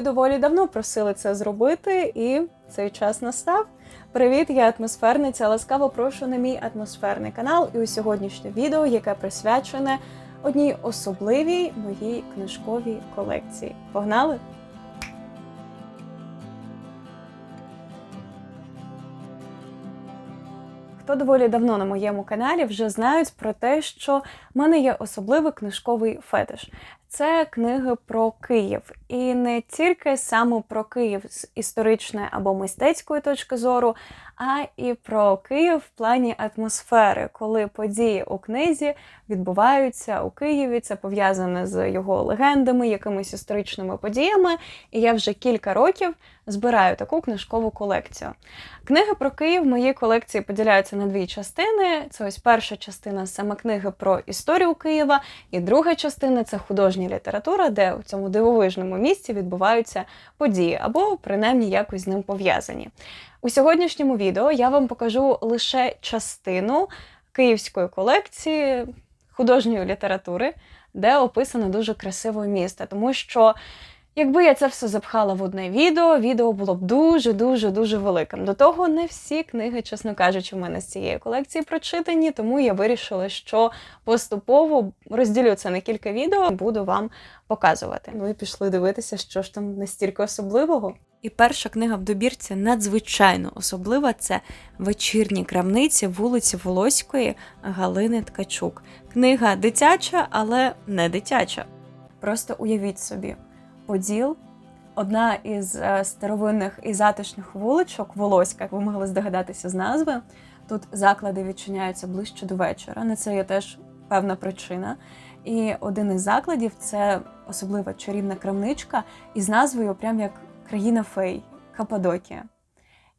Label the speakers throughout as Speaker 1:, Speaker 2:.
Speaker 1: доволі давно просили це зробити, і цей час настав. Привіт, я атмосферниця. Ласкаво прошу на мій атмосферний канал і у сьогоднішнє відео, яке присвячене одній особливій моїй книжковій колекції. Погнали! Хто доволі давно на моєму каналі вже знають про те, що в мене є особливий книжковий фетиш. Це книги про Київ, і не тільки саме про Київ з історичної або мистецької точки зору, а і про Київ в плані атмосфери, коли події у книзі відбуваються у Києві. Це пов'язане з його легендами, якимись історичними подіями. І я вже кілька років збираю таку книжкову колекцію. Книги про Київ в моїй колекції поділяються на дві частини. Це ось перша частина саме книги про історію Києва, і друга частина це художня література, де у цьому дивовижному місці відбуваються події, або принаймні якось з ним пов'язані. У сьогоднішньому відео я вам покажу лише частину київської колекції художньої літератури, де описано дуже красиве місто, тому що. Якби я це все запхала в одне відео, відео було б дуже-дуже дуже великим. До того не всі книги, чесно кажучи, в мене з цієї колекції прочитані, тому я вирішила, що поступово розділю це на кілька відео і буду вам показувати. Ну і пішли дивитися, що ж там настільки особливого. І перша книга в добірці надзвичайно особлива. Це вечірні крамниці вулиці Волоської Галини Ткачук. Книга дитяча, але не дитяча. Просто уявіть собі. Поділ, одна із е, старовинних і затишних вуличок, Волоська, як ви могли здогадатися з назви. Тут заклади відчиняються ближче до вечора. На це є теж певна причина. І один із закладів це особлива чарівна крамничка із назвою, прям як країна фей Каппадокія.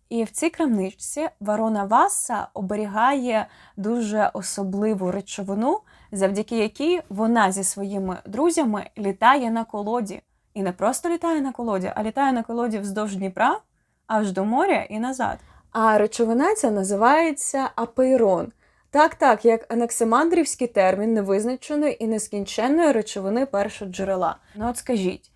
Speaker 1: І в цій крамничці Ворона Васа оберігає дуже особливу речовину, завдяки якій вона зі своїми друзями літає на колоді. І не просто літає на колоді, а літає на колоді вздовж Дніпра аж до моря і назад. А речовина ця називається апейрон. Так, так, як анаксимандрівський термін невизначеної і нескінченної речовини першого джерела. Ну от скажіть,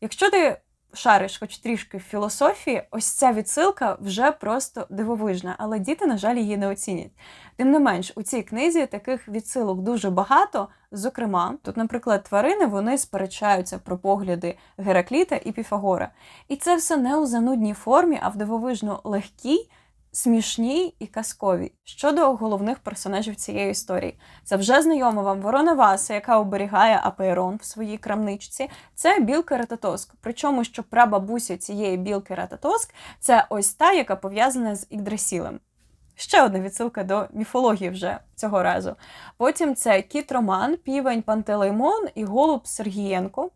Speaker 1: якщо ти шариш хоч трішки в філософії, ось ця відсилка вже просто дивовижна, але діти, на жаль, її не оцінять. Тим не менш, у цій книзі таких відсилок дуже багато. Зокрема, тут, наприклад, тварини вони сперечаються про погляди Геракліта і Піфагора. І це все не у занудній формі, а в дивовижно легкій смішній і казковій. Щодо головних персонажів цієї історії, це вже знайома вам Ворона Васа, яка оберігає Апейрон в своїй крамничці. Це білка Рататоск. Причому, що прабабуся цієї білки Рататоск це ось та, яка пов'язана з Ігдрасілем. Ще одна відсилка до міфології вже цього разу. Потім це кіт Роман, півень Пантелеймон і голуб Сергієнко.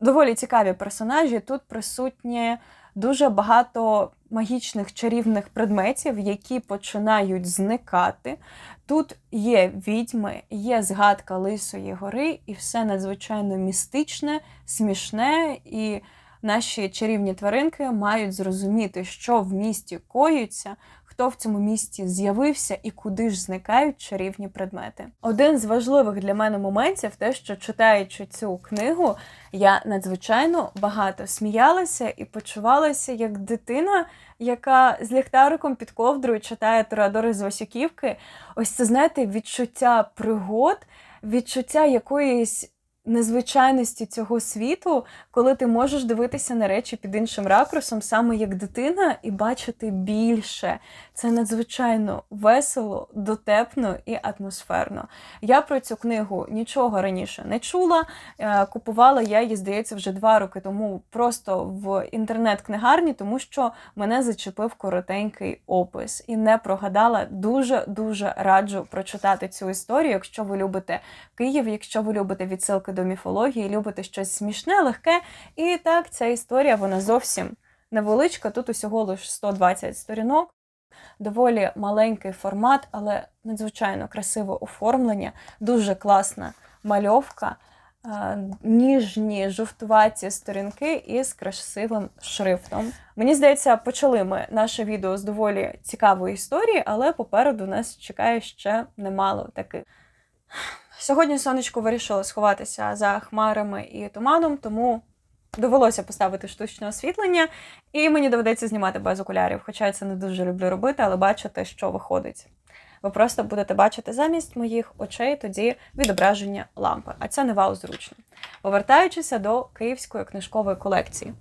Speaker 1: Доволі цікаві персонажі. Тут присутні дуже багато магічних чарівних предметів, які починають зникати. Тут є відьми, є згадка Лисої гори, і все надзвичайно містичне, смішне, і наші чарівні тваринки мають зрозуміти, що в місті коїться. Хто в цьому місті з'явився і куди ж зникають чарівні предмети? Один з важливих для мене моментів, те, що читаючи цю книгу, я надзвичайно багато сміялася і почувалася як дитина, яка з ліхтариком під ковдрою читає Торадори з Васюківки. Ось це знаєте, відчуття пригод, відчуття якоїсь незвичайності цього світу, коли ти можеш дивитися на речі під іншим ракурсом, саме як дитина, і бачити більше. Це надзвичайно весело, дотепно і атмосферно. Я про цю книгу нічого раніше не чула. Е, купувала я її, здається, вже два роки тому просто в інтернет-книгарні, тому що мене зачепив коротенький опис і не прогадала. Дуже дуже раджу прочитати цю історію, якщо ви любите Київ, якщо ви любите відсилки до міфології, любите щось смішне, легке. І так, ця історія вона зовсім невеличка. Тут усього лише 120 сторінок. Доволі маленький формат, але надзвичайно красиве оформлення, дуже класна мальовка, ніжні жовтуваті сторінки із красивим шрифтом. Мені здається, почали ми наше відео з доволі цікавої історії, але попереду нас чекає ще немало таких. Сьогодні сонечко вирішило сховатися за хмарами і туманом, тому довелося поставити штучне освітлення, і мені доведеться знімати без окулярів. Хоча я це не дуже люблю робити, але бачите, що виходить. Ви просто будете бачити замість моїх очей тоді відображення лампи, а це не вау зручно. Повертаючися до київської книжкової колекції.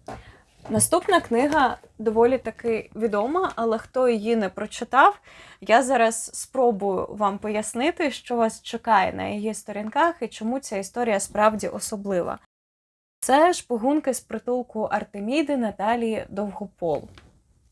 Speaker 1: Наступна книга доволі таки відома, але хто її не прочитав, я зараз спробую вам пояснити, що вас чекає на її сторінках і чому ця історія справді особлива. Це шпигунки з притулку Артеміди Наталії Довгопол.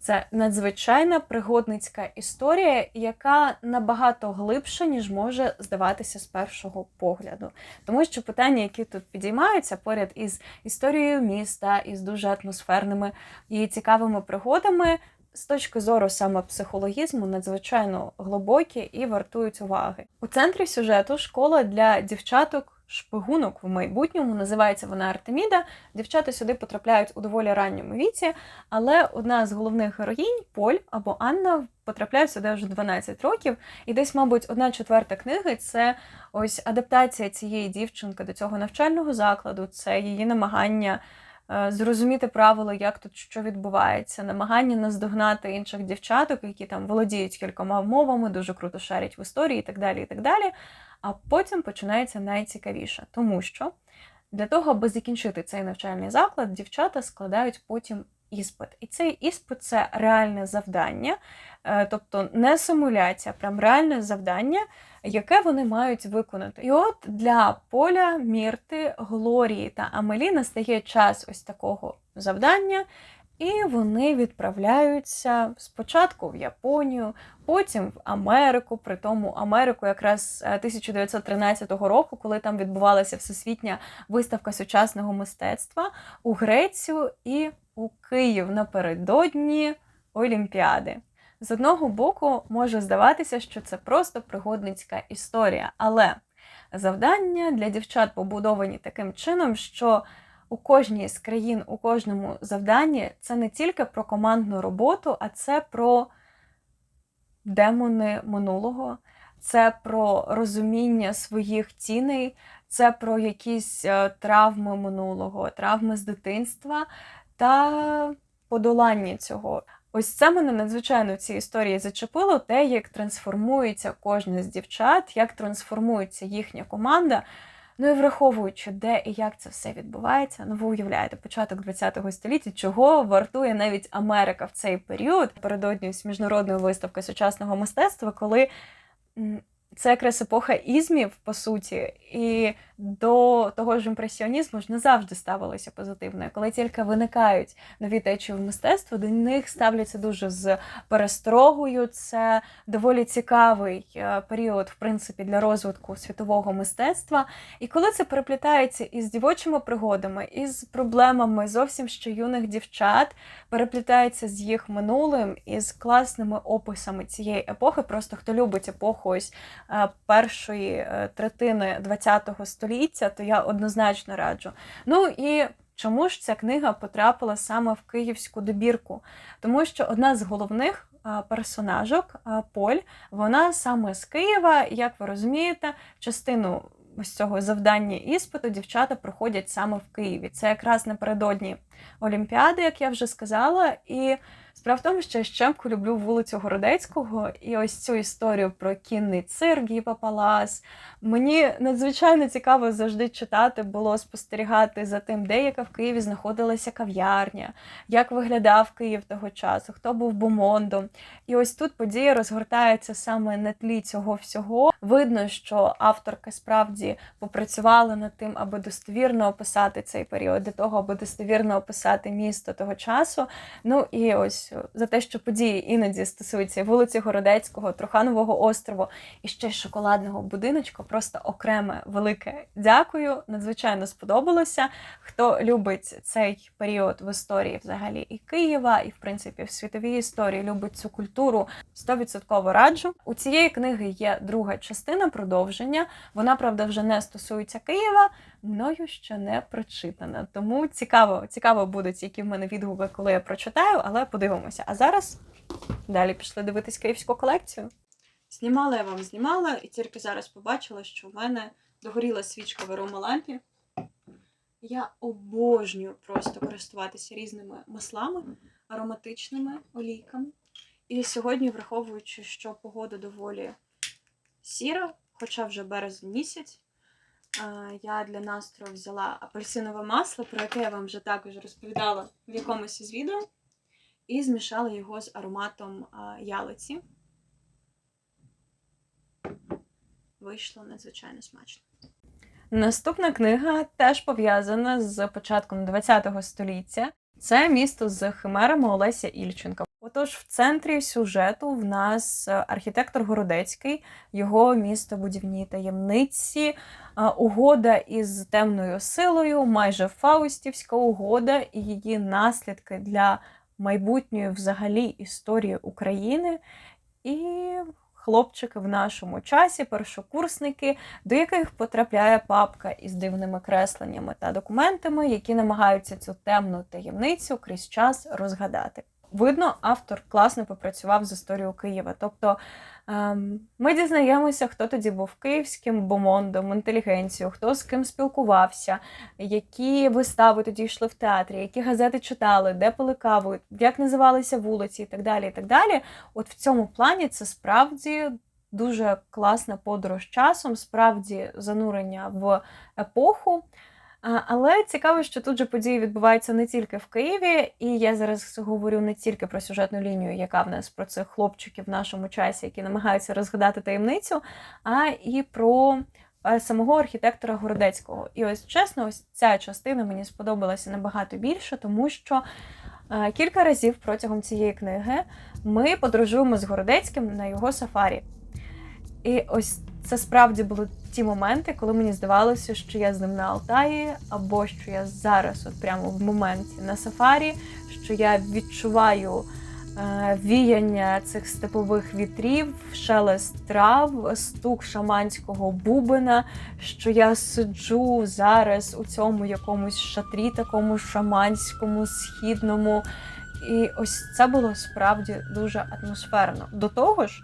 Speaker 1: Це надзвичайна пригодницька історія, яка набагато глибша, ніж може здаватися з першого погляду. Тому що питання, які тут підіймаються поряд із історією міста, із дуже атмосферними і цікавими пригодами, з точки зору саме психологізму, надзвичайно глибокі і вартують уваги. У центрі сюжету школа для дівчаток. Шпигунок в майбутньому називається вона Артеміда. Дівчата сюди потрапляють у доволі ранньому віці, але одна з головних героїнь, Поль або Анна, потрапляє сюди вже 12 років. І десь, мабуть, одна четверта книги це ось адаптація цієї дівчинки до цього навчального закладу, це її намагання е, зрозуміти правила, як тут що відбувається, намагання наздогнати інших дівчаток, які там володіють кількома мовами, дуже круто шарять в історії і так далі. і так далі. А потім починається найцікавіше, тому що для того, аби закінчити цей навчальний заклад, дівчата складають потім іспит. І цей іспит це реальне завдання, е, тобто не симуляція, прям реальне завдання, яке вони мають виконати. І от для Поля, Мірти, Глорії та Амелі настає час ось такого завдання. І вони відправляються спочатку в Японію, потім в Америку. При тому Америку якраз е, 1913 року, коли там відбувалася всесвітня виставка сучасного мистецтва у Грецію і у Київ напередодні Олімпіади. З одного боку, може здаватися, що це просто пригодницька історія, але завдання для дівчат побудовані таким чином, що у кожній з країн, у кожному завданні це не тільки про командну роботу, а це про демони минулого, це про розуміння своїх ціней, це про якісь е, травми минулого, травми з дитинства та подолання цього. Ось це мене надзвичайно в цій історії зачепило те, як трансформується кожна з дівчат, як трансформується їхня команда. Ну і враховуючи, де і як це все відбувається, ну ви уявляєте, початок ХХ століття, чого вартує навіть Америка в цей період передодні міжнародної виставки сучасного мистецтва, коли це якраз епоха ізмів, по суті, і до того ж імпресіонізму ж не завжди ставилося позитивно. Коли тільки виникають нові течії в мистецтво, до них ставляться дуже з перестрогою. Це доволі цікавий е, період, в принципі, для розвитку світового мистецтва. І коли це переплітається із дівочими пригодами, із проблемами зовсім ще юних дівчат, переплітається з їх минулим і з класними описами цієї епохи. Просто хто любить епоху ось е, першої е, третини ХХ століття, то я однозначно раджу. Ну і чому ж ця книга потрапила саме в київську добірку? Тому що одна з головних персонажок, Поль, вона саме з Києва, як ви розумієте, частину ось цього завдання іспиту дівчата проходять саме в Києві. Це якраз напередодні Олімпіади, як я вже сказала. І справа в тому, що я щемку люблю вулицю Городецького і ось цю історію про кінний цирк Гіпа Палас. Мені надзвичайно цікаво завжди читати було спостерігати за тим, де яка в Києві знаходилася кав'ярня, як виглядав Київ того часу, хто був бомондом. І ось тут подія розгортається саме на тлі цього всього. Видно, що авторка справді попрацювала над тим, аби достовірно описати цей період, для того, аби достовірно описати місто того часу. Ну і ось за те, що події іноді стосуються вулиці Городецького, Труханового острову і ще шоколадного будиночку. Просто окреме велике дякую. Надзвичайно сподобалося. Хто любить цей період в історії взагалі і Києва, і в принципі в світовій історії любить цю культуру, 100% раджу. У цієї книги є друга частина продовження. Вона, правда, вже не стосується Києва, мною ще не прочитана. Тому цікаво, цікаво будуть, які в мене відгуки, коли я прочитаю, але подивимося. А зараз далі пішли дивитись київську колекцію. Знімала я вам знімала, і тільки зараз побачила, що в мене догоріла свічка в аромалампі. Я обожнюю просто користуватися різними маслами, ароматичними олійками. І сьогодні, враховуючи, що погода доволі сіра, хоча вже березень місяць, я для настрою взяла апельсинове масло, про яке я вам вже також розповідала в якомусь із відео, і змішала його з ароматом ялиці. Вийшло надзвичайно смачно. Наступна книга теж пов'язана з початком ХХ століття. Це місто з химерами Олеся Ільченка. Отож, в центрі сюжету в нас е, архітектор Городецький, його містобудівні таємниці, е, угода із темною силою, майже фаустівська угода і її наслідки для майбутньої взагалі історії України. І хлопчики в нашому часі, першокурсники, до яких потрапляє папка із дивними кресленнями та документами, які намагаються цю темну таємницю крізь час розгадати. Видно, автор класно попрацював з історією Києва. Тобто ем, ми дізнаємося, хто тоді був київським бомондом, інтелігенцією, хто з ким спілкувався, які вистави тоді йшли в театрі, які газети читали, де пили каву, як називалися вулиці і так далі. і так далі. От в цьому плані це справді дуже класна подорож часом, справді занурення в епоху. Але цікаво, що тут же події відбуваються не тільки в Києві, і я зараз говорю не тільки про сюжетну лінію, яка в нас про цих хлопчиків в нашому часі, які намагаються розгадати таємницю, а і про е, самого архітектора Городецького. І ось чесно, ось ця частина мені сподобалася набагато більше, тому що е, кілька разів протягом цієї книги ми подорожуємо з Городецьким на його сафарі. І ось це справді були ті моменти, коли мені здавалося, що я з ним на Алтаї, або що я зараз, от прямо в моменті на сафарі, що я відчуваю е, віяння цих степових вітрів, шелест трав, стук шаманського бубена, що я сиджу зараз у цьому якомусь шатрі, такому шаманському, східному. І ось це було справді дуже атмосферно. До того ж.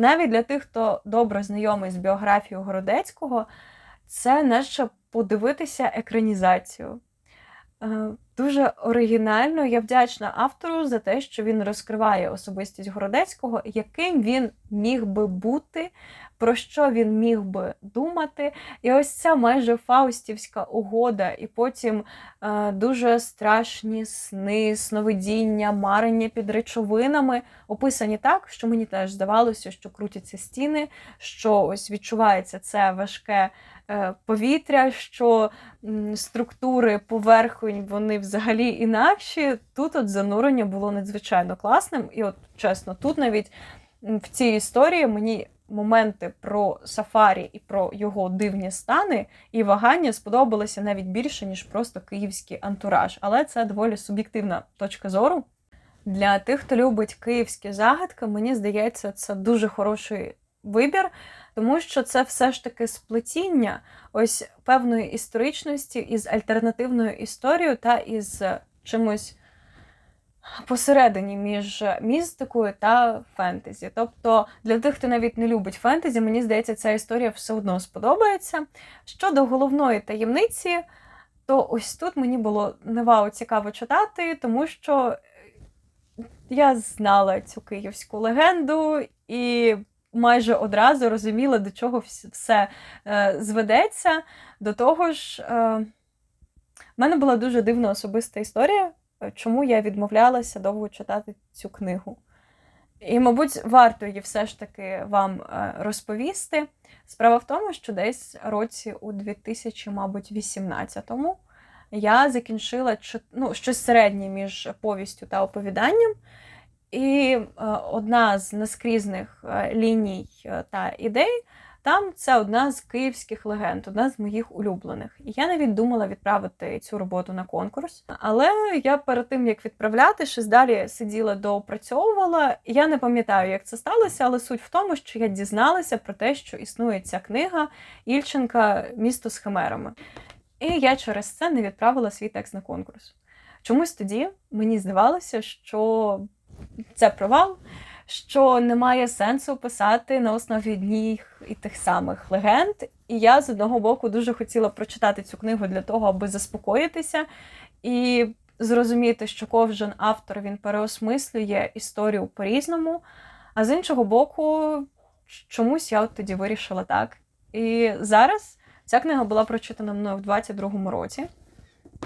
Speaker 1: Навіть для тих, хто добре знайомий з біографією Городецького, це наче подивитися екранізацію. Дуже оригінально, я вдячна автору за те, що він розкриває особистість Городецького, яким він міг би бути, про що він міг би думати. І ось ця майже фаустівська угода, і потім е, дуже страшні сни, сновидіння, марення під речовинами описані так, що мені теж здавалося, що крутяться стіни, що ось відчувається це важке. Е, повітря, що структури поверхонь вони взагалі інакші. Тут от занурення було надзвичайно класним. І, от чесно, тут навіть в цій історії мені моменти про Сафарі і про його дивні стани і вагання сподобалися навіть більше, ніж просто київський антураж. Але це доволі суб'єктивна точка зору. Для тих, хто любить київські загадки, мені здається, це дуже хороший вибір, тому що це все ж таки сплетіння ось певної історичності із альтернативною історією та із чимось посередині між містикою та фентезі. Тобто для тих, хто навіть не любить фентезі, мені здається, ця історія все одно сподобається. Щодо головної таємниці, то ось тут мені було не вау цікаво читати, тому що я знала цю київську легенду і майже одразу розуміла, до чого все е, зведеться. До того ж, е, в мене була дуже дивна особиста історія, е, чому я відмовлялася довго читати цю книгу. І, мабуть, варто її все ж таки вам розповісти. Справа в тому, що десь році у 2018-му я закінчила ну, щось середнє між повістю та оповіданням. І е, одна з наскрізних е, ліній е, та ідей там це одна з київських легенд, одна з моїх улюблених. І я навіть думала відправити цю роботу на конкурс. Але я перед тим як відправляти, щось далі сиділа доопрацьовувала. Я не пам'ятаю, як це сталося, але суть в тому, що я дізналася про те, що існує ця книга Ільченка Місто з химерами. І я через це не відправила свій текст на конкурс. Чомусь тоді мені здавалося, що це провал, що немає сенсу писати на основі одніх і тих самих легенд. І я з одного боку дуже хотіла прочитати цю книгу для того, аби заспокоїтися і зрозуміти, що кожен автор він переосмислює історію по-різному. А з іншого боку, чомусь я от тоді вирішила так. І зараз ця книга була прочитана мною в 22-му році.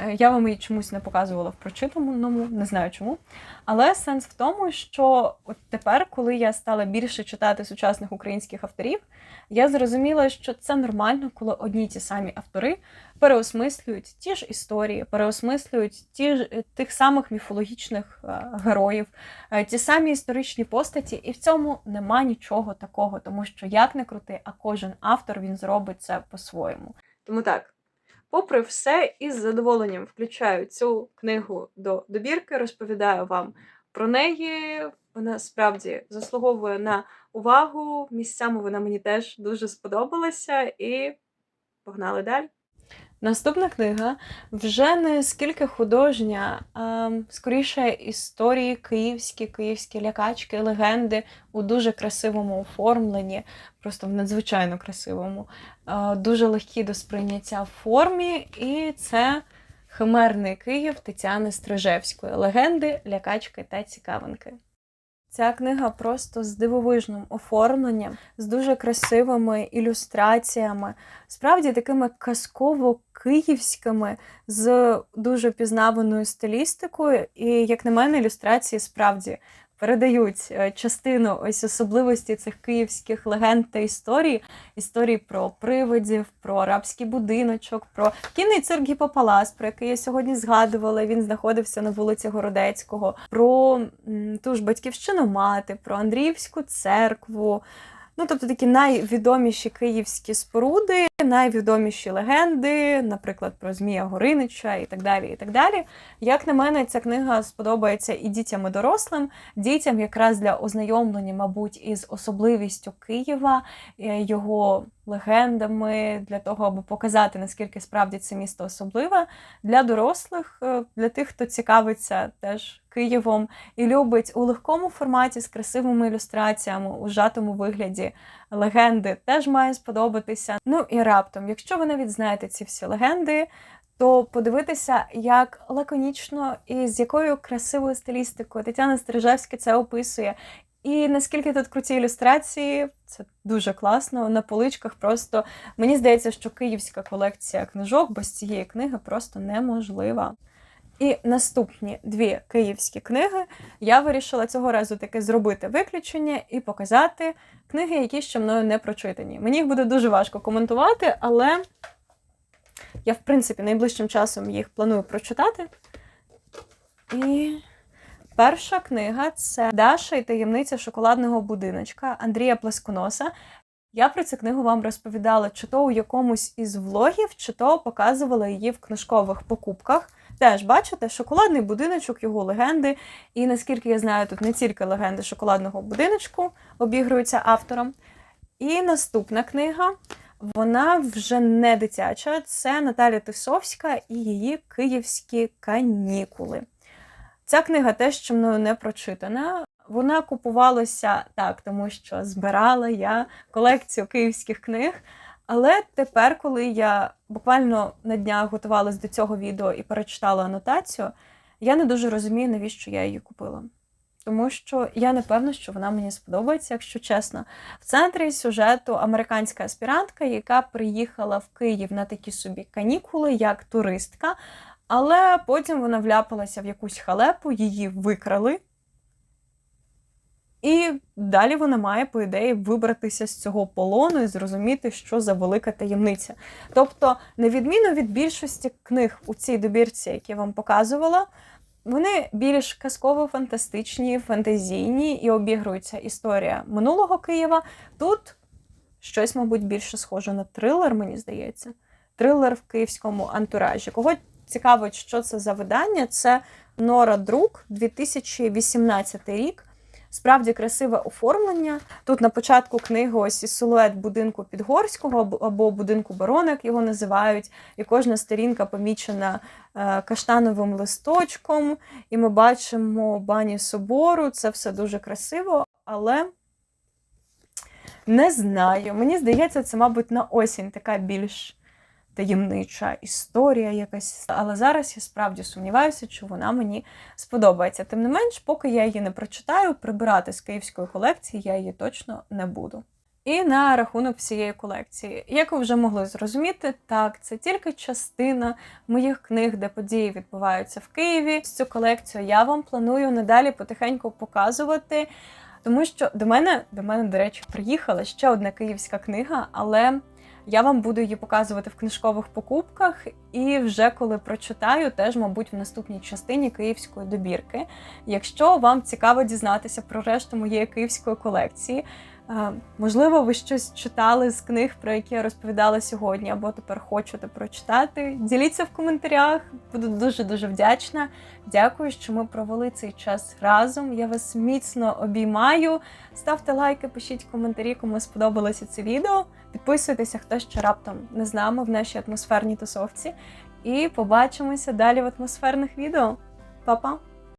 Speaker 1: Е, Я вам її чомусь не показувала в прочитаному, не знаю чому. Але сенс в тому, що от тепер, коли я стала більше читати сучасних українських авторів, я зрозуміла, що це нормально, коли одні ті самі автори переосмислюють ті ж історії, переосмислюють ті ж е, тих самих міфологічних е, героїв, ті самі історичні постаті, і в цьому нема нічого такого, тому що як не крути, а кожен автор він зробить це по-своєму. Тому так. Попри все, із задоволенням включаю цю книгу до добірки, розповідаю вам про неї. Вона справді заслуговує на увагу. Місцями вона мені теж дуже сподобалася, і погнали далі. Наступна книга вже не скільки художня, а скоріше історії київські, київські лякачки, легенди у дуже красивому оформленні, просто в надзвичайно красивому, дуже легкі до сприйняття формі, і це Химерний Київ Тетяни Стрижевської. Легенди, лякачки та цікавинки. Ця книга просто з дивовижним оформленням, з дуже красивими ілюстраціями, справді такими казково-київськими, з дуже пізнаваною стилістикою. І, як на мене, ілюстрації справді передають е, частину ось особливості цих київських легенд та історій, історії про привидів, про арабський будиночок, про кінний цирк Гіпопалас, про який я сьогодні згадувала. Він знаходився на вулиці Городецького, про ту ж батьківщину мати, про Андріївську церкву. Ну, тобто такі найвідоміші київські споруди, найвідоміші легенди, наприклад, про Змія Горинича і так далі. і так далі. Як на мене, ця книга сподобається і дітям, і дорослим, дітям якраз для ознайомлення, мабуть, із особливістю Києва, е, його легендами, для того, аби показати, наскільки справді це місто особливе. Для дорослих, е, для тих, хто цікавиться теж Києвом і любить у легкому форматі з красивими ілюстраціями, у жатому вигляді легенди, теж має сподобатися. Ну і раптом, якщо ви навіть знаєте ці всі легенди, то подивитися, як лаконічно і з якою красивою стилістикою Тетяна Стрижевська це описує. І наскільки тут круті ілюстрації, це дуже класно. На поличках просто мені здається, що київська колекція книжок без цієї книги просто неможлива. І наступні дві київські книги я вирішила цього разу таки зробити виключення і показати книги, які ще мною не прочитані. Мені їх буде дуже важко коментувати, але я, в принципі, найближчим часом їх планую прочитати. І перша книга це Даша і таємниця шоколадного будиночка Андрія Плесконоса. Я про цю книгу вам розповідала чи то у якомусь із влогів, чи то показувала її в книжкових покупках. Теж бачите, шоколадний будиночок, його легенди. І наскільки я знаю, тут не тільки легенди шоколадного будиночку обігруються автором. І наступна книга, вона вже не дитяча. Це Наталя Тисовська і її київські канікули. Ця книга теж що мною не прочитана. Вона купувалася так, тому що збирала я колекцію київських книг. Але тепер, коли я буквально на днях готувалась до цього відео і перечитала анотацію, я не дуже розумію, навіщо я її купила. Тому що я не певна, що вона мені сподобається, якщо чесно. В центрі сюжету американська аспірантка, яка приїхала в Київ на такі собі канікули, як туристка, але потім вона вляпалася в якусь халепу, її викрали. І далі вона має, по ідеї, вибратися з цього полону і зрозуміти, що за велика таємниця. Тобто, на відміну від більшості книг у цій добірці, які я вам показувала, вони більш казково-фантастичні, фантазійні і обігрується історія минулого Києва. Тут щось, мабуть, більше схоже на трилер, мені здається. Трилер в київському антуражі. Кого цікавить, що це за видання? Це Нора Друк, 2018 рік. Справді красиве оформлення. Тут на початку книги ось і силует будинку Підгорського або- будинку Барона, як його називають, і кожна сторінка помічена е, каштановим листочком. І ми бачимо бані собору. Це все дуже красиво, але Не знаю. Мені здається, це, мабуть, на осінь така більш таємнича історія якась. Але зараз я справді сумніваюся, чи вона мені сподобається. Тим не менш, поки я її не прочитаю, прибирати з київської колекції я її точно не буду. І на рахунок всієї колекції, як ви вже могли зрозуміти, так це тільки частина моїх книг, де події відбуваються в Києві. Цю колекцію я вам планую надалі потихеньку показувати. Тому що до мене, до мене, до речі, приїхала ще одна київська книга, але я вам буду її показувати в книжкових покупках, і вже коли прочитаю, теж, мабуть, в наступній частині київської добірки. Якщо вам цікаво дізнатися про решту моєї київської колекції, можливо, ви щось читали з книг, про які я розповідала сьогодні, або тепер хочете прочитати. Діліться в коментарях, буду дуже дуже вдячна. Дякую, що ми провели цей час разом. Я вас міцно обіймаю. Ставте лайки, пишіть коментарі, кому сподобалося це відео. Підписуйтеся, хто ще раптом не з нами в нашій атмосферній тусовці. І побачимося далі в атмосферних відео. Па-па!